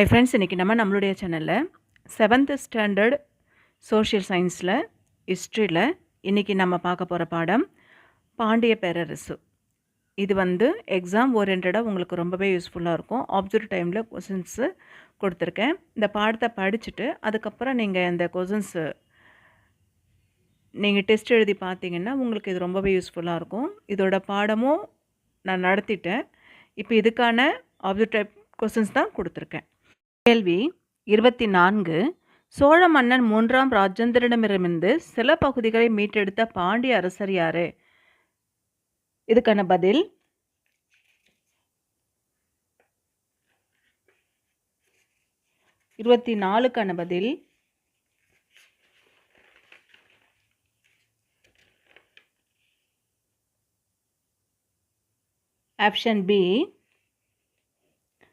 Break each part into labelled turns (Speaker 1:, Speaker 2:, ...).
Speaker 1: ஐ friends இன்றைக்கி நம்ம நம்மளுடைய சேனலில் செவன்த் ஸ்டாண்டர்ட் சோஷியல் சயின்ஸில் ஹிஸ்ட்ரியில் இன்றைக்கி நம்ம பார்க்க போகிற பாடம் பாண்டிய பேரரசு. இது வந்து எக்ஸாம் ஓரியன்டாக உங்களுக்கு ரொம்பவே யூஸ்ஃபுல்லாக இருக்கும். ஆப்சர்வ் டைமில் கொஷின்ஸு கொடுத்துருக்கேன். இந்த பாடத்தை படிச்சுட்டு அதுக்கப்புறம் நீங்கள் இந்த கொஷின்ஸு நீங்கள் டெஸ்ட் எழுதி பார்த்தீங்கன்னா உங்களுக்கு இது ரொம்பவே யூஸ்ஃபுல்லாக இருக்கும். இதோட பாடமும் நான் நடத்திட்டேன். இப்போ இதுக்கான ஆப்ஜெக்ட் டைப் கொஸ்டின்ஸ் தான் கொடுத்துருக்கேன். கேள்வி இருபத்தி நான்கு சோழ மன்னன் மூன்றாம் ராஜேந்திரனிடமிருந்து சில பகுதிகளை மீட்டெடுத்த பாண்டிய அரசர் யாரு? இதுக்கான பதில். இருபத்தி நாலுக்கான பதில். Option B.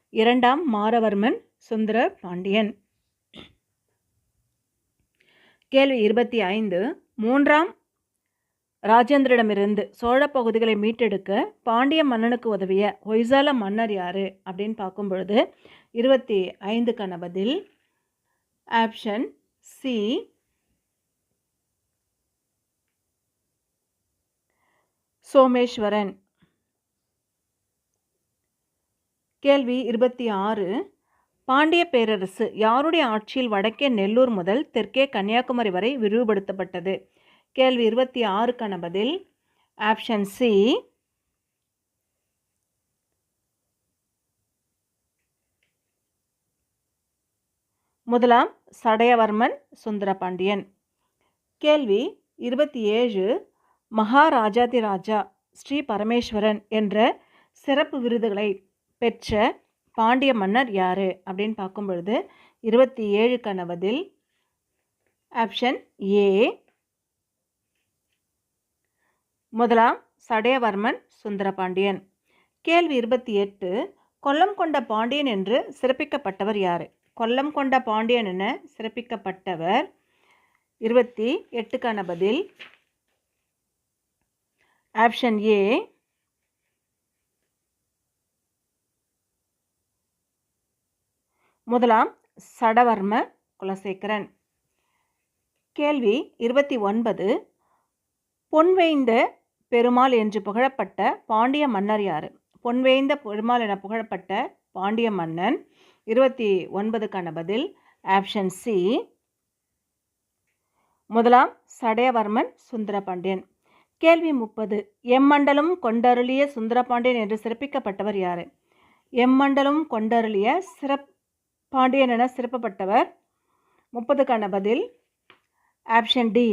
Speaker 1: இரண்டாம் மாரவர்மன் சுந்தர பாண்டியன். கேள்வி இருபத்தி ஐந்து. மூன்றாம். ராஜேந்திரிடமிருந்து சோழ பகுதிகளை மீட்டெடுக்க பாண்டிய மன்னனுக்கு உதவிய ஹொய்சால மன்னர் யார்? அப்படின்னு பார்க்கும் பொழுது இருபத்தி ஐந்துக்கான பதில் ஆப்ஷன் சி. சோமேஸ்வரன். கேள்வி இருபத்தி ஆறு. பாண்டிய பேரரசு யாருடைய ஆட்சியில் வடக்கே நெல்லூர் முதல் தெற்கே கன்னியாகுமரி வரை விரிவுபடுத்தப்பட்டது? கேள்வி இருபத்தி ஆறுக்கான பதில். ஆப்ஷன் சி முதலாம் சடையவர்மன் சுந்தரபாண்டியன். கேள்வி இருபத்தி ஏழு. மகாராஜாதிராஜா ஸ்ரீ பரமேஸ்வரன் என்ற சிறப்பு விருதுகளை பெற்ற பாண்டிய மன்னர் யார்? அப்படின்னு பார்க்கும் பொழுது இருபத்தி ஏழுக்கான பதில் ஆப்ஷன் ஏ முதலாம் சடையவர்மன் சுந்தரபாண்டியன். கேள்வி இருபத்தி எட்டு கொல்லம் கொண்ட பாண்டியன் என்று சிறப்பிக்கப்பட்டவர் யார்? கொல்லம் கொண்ட பாண்டியன் என சிறப்பிக்கப்பட்டவர் இருபத்தி எட்டுக்கான பதில் ஆப்ஷன் ஏ முதலாம் சடவர்ம குலசேகரன். கேள்வி இருபத்தி ஒன்பது. பொன்வேய்ந்த பெருமாள் என்று புகழப்பட்ட பாண்டிய மன்னர் யார்? பொன்வேய்ந்த பெருமாள் என புகழப்பட்ட பாண்டிய மன்னன். இருபத்தி ஒன்பதுக்கான பதில் ஆப்ஷன் சி. முதலாம் சடையவர்மன் சுந்தரபாண்டியன். கேள்வி முப்பது. எம்மண்டலம் கொண்டருளிய சுந்தரபாண்டியன் என்று சிறப்பிக்கப்பட்டவர் யார்? எம்மண்டலம் கொண்டருளிய சிறப் பாண்டியன் என சிறப்பப்பட்டவர். முப்பதுக்கான பதில். ஆப்ஷன் டி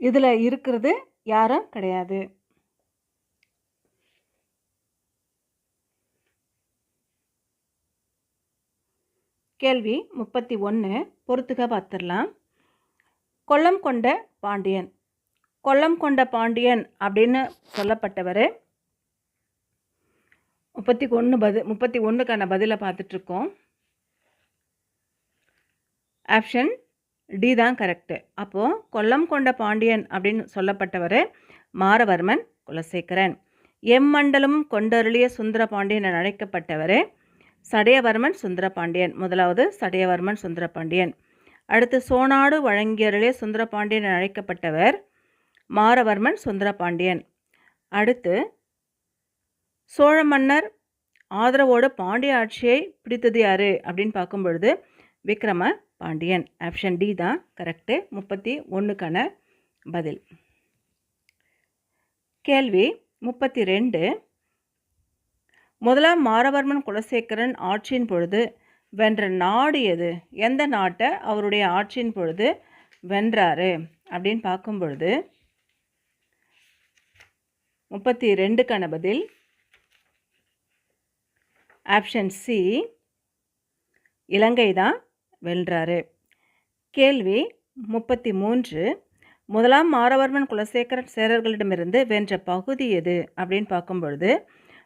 Speaker 1: இதில் இருக்கிறது யாரும் கிடையாது. கேள்வி முப்பத்தி ஒன்று பொறுத்துக பார்த்துடலாம். கொல்லம் கொண்ட பாண்டியன். கொல்லம் கொண்ட பாண்டியன் அப்படின்னு சொல்லப்பட்டவர். முப்பத்தி ஒன்று பதில் முப்பத்தி ஒன்றுக்கான பதிலை பார்த்துட்ருக்கோம். ஆப்ஷன் டி தான் கரெக்டு அப்போது கொல்லம் கொண்ட பாண்டியன் அப்படின்னு சொல்லப்பட்டவர் மாரவர்மன் குலசேகரன். எம்மண்டலம் கொண்டருளிய சுந்தர பாண்டியன் என அழைக்கப்பட்டவர் சடையவர்மன் சுந்தர பாண்டியன். முதலாவது சடையவர்மன் சுந்தரபாண்டியன் அடுத்து சோனாடு வழங்கியருளே சுந்தரபாண்டியன் என அழைக்கப்பட்டவர் மாரவர்மன் சுந்தரபாண்டியன். அடுத்து சோழ மன்னர் ஆதரவோடு பாண்டிய ஆட்சியை பிடித்தது யார்? அப்படின்னு பார்க்கும் பொழுது விக்ரம பாண்டியன் ஆப்ஷன் டி தான் கரெக்டு முப்பத்தி ஒன்றுக்கான பதில். கேள்வி முப்பத்தி ரெண்டு. முதலாம் மாரவர்மன் குலசேகரன் ஆட்சியின் பொழுது வென்ற நாடு எது? எந்த நாட்டை அவருடைய ஆட்சியின் பொழுது வென்றாரு? அப்படின்னு பார்க்கும் பொழுது முப்பத்தி ரெண்டுக்கான பதில். ஆப்ஷன் சி இலங்கை தான் வென்றாரு. கேள்வி முப்பத்தி மூன்று முதலாம் மாரவர்மன் குலசேகரன் சேரர்களிடமிருந்து வென்ற பகுதி எது அப்படின்னு பார்க்கும் பொழுது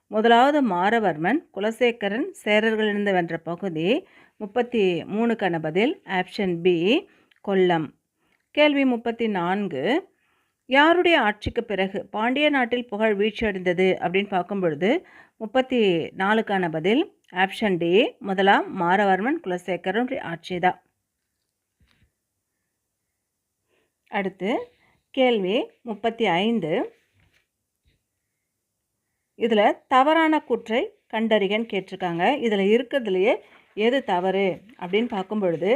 Speaker 1: முதலாவது மாரவர்மன் குலசேகரன் சேரர்களிடந்து வென்ற பகுதி முப்பத்தி மூணுக்கான பதில். Option B Kollam. கேள்வி முப்பத்தி நான்கு யாருடைய ஆட்சிக்கு பிறகு பாண்டிய நாட்டில் புகழ் வீழ்ச்சியடைந்தது அப்படின்னு பார்க்கும் பொழுது முப்பத்தி நாலுக்கான பதில் ஆப்ஷன் டி முதலாம் மாரவர்மன் குலசேகரனுடைய ஆட்சி தான். அடுத்து கேள்வி முப்பத்தி ஐந்து இதில் தவறான கூற்றை கண்டறிகன்னு கேட்டிருக்காங்க. இதில் இருக்கிறதுலையே எது தவறு அப்படின்னு பார்க்கும் பொழுது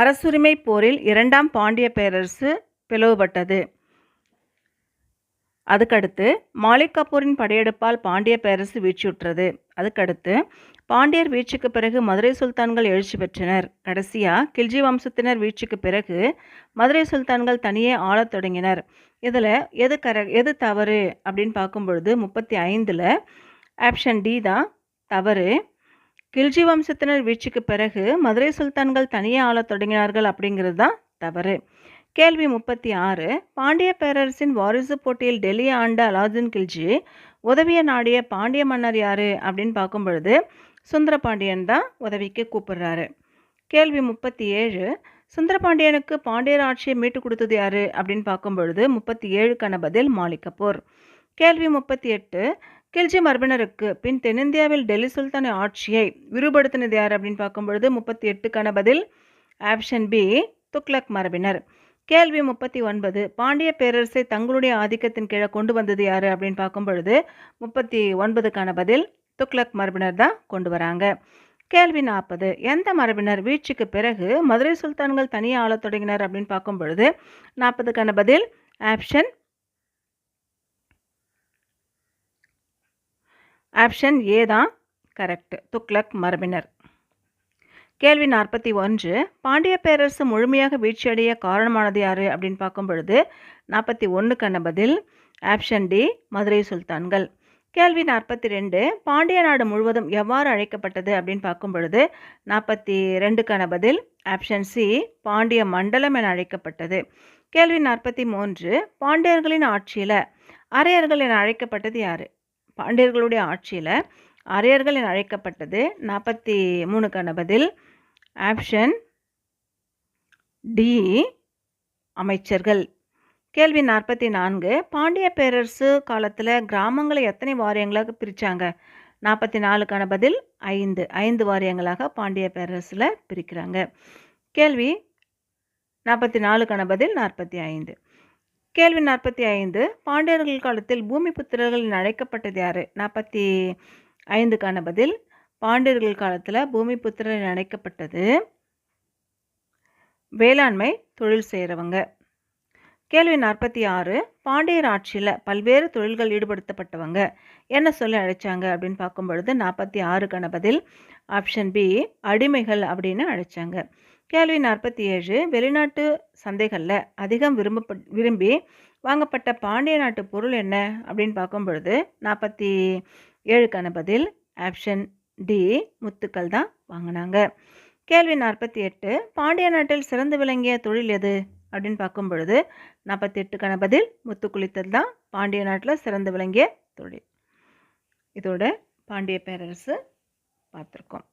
Speaker 1: அரசுரிமை போரில் இரண்டாம் பாண்டிய பேரரசு பிளவுபட்டது. அதுக்கடுத்து மாலிக் கபூரின் படையெடுப்பால் பாண்டிய பேரரசு வீழ்ச்சியுற்றது. அதுக்கடுத்து பாண்டியர் வீழ்ச்சிக்கு பிறகு மதுரை சுல்தான்கள் எழுச்சி பெற்றனர். கடைசியாக கில்ஜி வம்சத்தினர் வீழ்ச்சிக்கு பிறகு மதுரை சுல்தான்கள் தனியே ஆளத் தொடங்கினர். இதில் எது கர எது தவறு அப்படின்னு பார்க்கும் பொழுது முப்பத்தி ஐந்தில் ஆப்ஷன் டி தான் தவறு. கில்ஜி வம்சத்தினர் வீழ்ச்சிக்கு பிறகு மதுரை சுல்தான்கள் தனியே ஆளத் தொடங்கினார்கள் அப்படிங்கிறது தான் தவறு. கேள்வி முப்பத்தி ஆறு. பாண்டிய பேரரசின் வாரிசு போட்டியில் டெல்லி ஆண்ட அலாவுதீன் கில்ஜி உதவிய நாடிய பாண்டிய மன்னர் யாரு அப்படின்னு பார்க்கும் பொழுது சுந்தரபாண்டியன் தான் உதவிக்கு கூப்பிடுறாரு. கேள்வி முப்பத்தி ஏழு. சுந்தரபாண்டியனுக்கு பாண்டியர் ஆட்சியை மீட்டு கொடுத்தது யாரு அப்படின்னு பார்க்கும் பொழுது முப்பத்தி ஏழுக்கான பதில் மாலிக் கபூர். கேள்வி முப்பத்தி எட்டு. கில்ஜி மரபினருக்கு பின் தென்னிந்தியாவில் டெல்லி சுல்தானை ஆட்சியை விரிவுபடுத்தினது யார் அப்படின்னு பார்க்கும்பொழுது முப்பத்தி எட்டுக்கான பதில் ஆப்ஷன் பி துக்லக் மரபினர். கேள்வி முப்பத்தி ஒன்பது பாண்டிய பேரரசை தங்களுடைய ஆதிக்கத்தின் கீழே கொண்டு வந்தது யார் அப்படின்னு பார்க்கும்பொழுது முப்பத்தி ஒன்பதுக்கான பதில் துக்லக் மரபினர் தான் கொண்டு வராங்க. கேள்வி நாற்பது எந்த மரபினர் வீழ்ச்சிக்கு பிறகு மதுரை சுல்தான்கள் தனியாக ஆளத் தொடங்கினர் அப்படின்னு பார்க்கும் பொழுது நாற்பதுக்கான பதில் ஆப்ஷன் ஆப்ஷன் ஏ தான் கரெக்ட் துக்ளக் மரபினர் கேள்வி நாற்பத்தி ஒன்று. பாண்டிய பேரரசு முழுமையாக வீழ்ச்சியடைய காரணமானது யார் அப்படின்னு பார்க்கும் பொழுது நாற்பத்தி ஒன்றுக்கான பதில் ஆப்ஷன் டி மதுரை சுல்தான்கள். கேள்வி நாற்பத்தி ரெண்டு. பாண்டிய நாடு முழுவதும் எவ்வாறு அழைக்கப்பட்டது அப்படின்னு பார்க்கும் பொழுது நாற்பத்தி ரெண்டுக்கான பதில் ஆப்ஷன் சி பாண்டிய மண்டலம் என அழைக்கப்பட்டது. கேள்வி நாற்பத்தி மூன்று. பாண்டியர்களின் ஆட்சியில் அரையர்கள் என அழைக்கப்பட்டது யார்? பாண்டியர்களுடைய ஆட்சியில் அரையர்கள் என அழைக்கப்பட்டது நாற்பத்தி மூணுக்கான பதில் ஆப்ஷன் டி அமைச்சர்கள். கேள்வி நாற்பத்தி நான்கு பாண்டிய பேரரசு காலத்தில் கிராமங்களை எத்தனை வாரியங்களாக பிரித்தாங்க நாற்பத்தி நாலுக்கான பதில் ஐந்து ஐந்து வாரியங்களாக பாண்டிய பேரரசில் பிரிக்கிறாங்க. கேள்வி நாற்பத்தி நாலுக்கான பதில் நாற்பத்தி ஐந்து. கேள்வி நாற்பத்தி ஐந்து. பாண்டியர்கள் காலத்தில் பூமி புத்திரர்கள் அழைக்கப்பட்டது யார்? நாற்பத்தி ஐந்துக்கான பதில் பாண்டியர்கள் காலத்தில் பூமி புத்திரர் அழைக்கப்பட்டது வேளாண்மை தொழில் செய்கிறவங்க கேள்வி நாற்பத்தி ஆறு. பாண்டியர் ஆட்சியில் பல்வேறு தொழில்கள் ஈடுபடுத்தப்பட்டவங்க. என்ன சொல்லி அழைச்சாங்க அப்படின்னு பார்க்கும் பொழுது நாற்பத்தி ஆறுக்கான பதில் ஆப்ஷன் பி அடிமைகள் அப்படின்னு அழைச்சாங்க. கேள்வி நாற்பத்தி ஏழு வெளிநாட்டு சந்தைகளில் அதிகம் விரும்ப விரும்பி வாங்கப்பட்ட பாண்டிய நாட்டு பொருள் என்ன? அப்படின்னு பார்க்கும் பொழுது நாற்பத்தி ஏழுக்கான பதில் ஆப்ஷன் டி முத்துக்கள் தான் வாங்கினாங்க. கேள்வி நாற்பத்தி எட்டு பாண்டிய நாட்டில் சிறந்து விளங்கிய தொழில் எது? அப்படின்னு பார்க்கும் பொழுது நாற்பத்தி எட்டுக்கான பதில் முத்து குளித்தல் தான் பாண்டிய நாட்டில் சிறந்து விளங்கிய தொழில். இதோட பாண்டிய பேரரசு பார்த்துருக்கோம்.